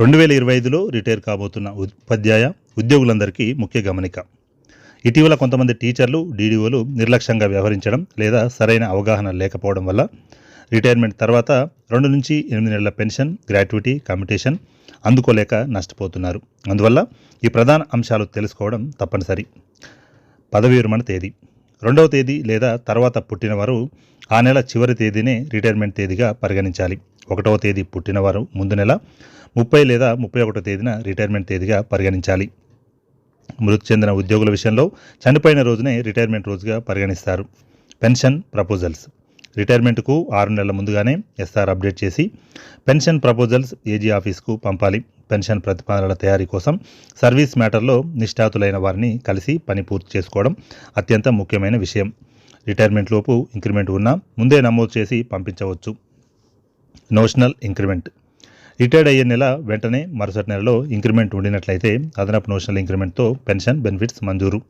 రెండు వేల ఇరవై ఐదులో రిటైర్ కాబోతున్న ఉపాధ్యాయ ఉద్యోగులందరికీ ముఖ్య గమనిక. ఇటీవల కొంతమంది టీచర్లు డీడీఓలు నిర్లక్ష్యంగా వ్యవహరించడం లేదా సరైన అవగాహన లేకపోవడం వల్ల రిటైర్మెంట్ తర్వాత రెండు నుంచి ఎనిమిది నెలల పెన్షన్ గ్రాట్యుటీ కమ్యూటేషన్ అందుకోలేక నష్టపోతున్నారు. అందువల్ల ఈ ప్రధాన అంశాలు తెలుసుకోవడం తప్పనిసరి. పదవి విరమణ తేదీ. రెండవ తేదీ లేదా తర్వాత పుట్టినవారు ఆ నెల చివరి తేదీనే రిటైర్మెంట్ తేదీగా పరిగణించాలి. ఒకటవ తేదీ పుట్టినవారు ముందు నెల ముప్పై లేదా ముప్పై ఒకటో తేదీన రిటైర్మెంట్ తేదీగా పరిగణించాలి. మృతి చెందిన ఉద్యోగుల విషయంలో చనిపోయిన రోజునే రిటైర్మెంట్ రోజుగా పరిగణిస్తారు. Pension proposals. రిటైర్మెంట్కు ఆరు నెలల ముందుగానే ఎస్ఆర్ అప్డేట్ చేసి పెన్షన్ ప్రపోజల్స్ ఏజీ ఆఫీస్కు పంపాలి. పెన్షన్ ప్రతిపాదనల తయారీ కోసం సర్వీస్ మ్యాటర్లో నిష్ఠాతులైన వారిని కలిసి పని పూర్తి చేసుకోవడం అత్యంత ముఖ్యమైన విషయం. రిటైర్మెంట్ లోపు ఇంక్రిమెంట్ ఉన్నా. ముందే నమోదు చేసి పంపించవచ్చు. Notional increment. రిటైర్డ్ అయ్యే నెల వెంటనే మరుసటి నెలలో ఇంక్రిమెంట్ ఉండినట్లయితే అదనపు నోషనల్ ఇంక్రిమెంట్తో పెన్షన్ బెనిఫిట్స్ మంజూరు.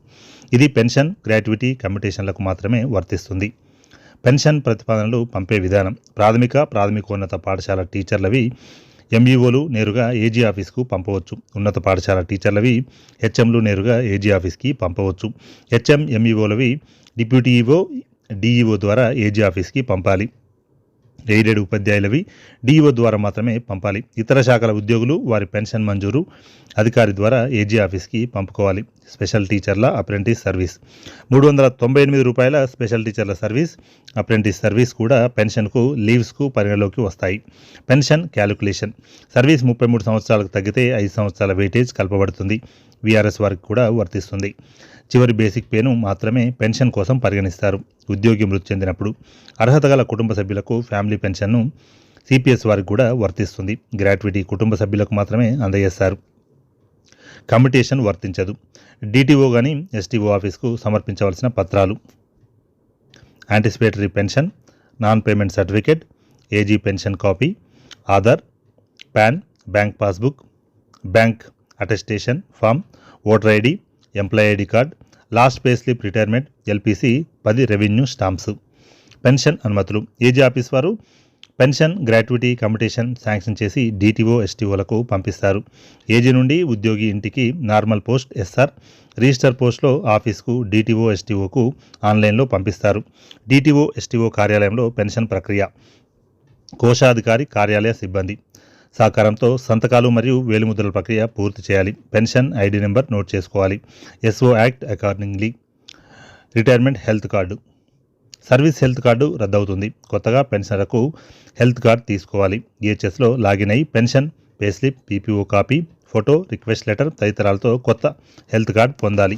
ఇది పెన్షన్ గ్రాట్యుటీ కమ్యూటేషన్లకు మాత్రమే వర్తిస్తుంది. పెన్షన్ ప్రతిపాదనలు పంపే విధానం. ప్రాథమిక ప్రాథమికోన్నత పాఠశాల టీచర్లవి ఎంఈఓలు నేరుగా ఏజీ ఆఫీస్కు పంపవచ్చు. ఉన్నత పాఠశాల టీచర్లవి హెచ్ఎంలు నేరుగా ఏజీ ఆఫీస్కి పంపవచ్చు. హెచ్ఎం ఎంఈఓలవి డిప్యూటీ ఈఓ డిఈఓ ద్వారా ఏజీ ఆఫీస్కి పంపాలి. ఎయిడెడ్ ఉపాధ్యాయులవి. డిఈఓ ద్వారా మాత్రమే పంపాలి. ఇతర శాఖల ఉద్యోగులు వారి పెన్షన్ మంజూరు అధికారి ద్వారా ఏజీ ఆఫీస్కి పంపుకోవాలి. స్పెషల్ టీచర్ల అప్రెంటిస్ సర్వీస్. మూడు వందల తొంభై ఎనిమిది రూపాయల స్పెషల్ టీచర్ల సర్వీస్. అప్రెంటిస్ సర్వీస్ కూడా పెన్షన్కు లీవ్స్కు పరిగణలోకి వస్తాయి. Pension calculation. సర్వీస్ ముప్పై మూడు సంవత్సరాలకు తగ్గితే ఐదు సంవత్సరాల వెయిటేజ్ కలపబడుతుంది. వీఆర్ఎస్ వారికి కూడా వర్తిస్తుంది. చివరి బేసిక్ పేను మాత్రమే పెన్షన్ కోసం పరిగణిస్తారు. ఉద్యోగి మృతి చెందినప్పుడు అర్హత గల కుటుంబ సభ్యులకు ఫ్యామిలీ పెన్షన్ను సిపిఎస్ వారికి కూడా వర్తిస్తుంది. గ్రాట్యుటీ కుటుంబ సభ్యులకు మాత్రమే అందజేస్తారు. కమ్యూటేషన్ వర్తించదు. డిటిఓ కానీ ఎస్టీఓ ఆఫీస్కు సమర్పించవలసిన పత్రాలు. Anticipatory pension non payment certificate AG pension copy Aadhaar PAN bank passbook bank attestation form voter ID employee ID card last pay slip retirement LPC పది రెవెన్యూ స్టాంప్స్. పెన్షన్ అనుమతులు. AG office వారు pension gratuity commutation sanction చేసి DTO ఎస్టీఓలకు పంపిస్తారు. AG నుండి ఉద్యోగి ఇంటికి normal post SR. Register పోస్ట్లో ఆఫీస్కు డిటిఓ ఎస్టీఓకు ఆన్లైన్లో పంపిస్తారు. డిటిఓ ఎస్టీఓ కార్యాలయంలో పెన్షన్ ప్రక్రియ. కోశాధికారి కార్యాలయ సిబ్బంది. సహకారంతో సంతకాలు మరియు వేలిముద్రల ప్రక్రియ పూర్తి చేయాలి. పెన్షన్ ఐడి నెంబర్ నోట్ చేసుకోవాలి. SO act accordingly. Retirement health card. Service health card రద్దవుతుంది. కొత్తగా పెన్షనర్కు హెల్త్ కార్డు తీసుకోవాలి. ఈహెచ్ఎస్లో లాగిన్ అయి pension payslip PPO copy photo request letter తదితరాలతో కొత్త హెల్త్ కార్డు పొందాలి.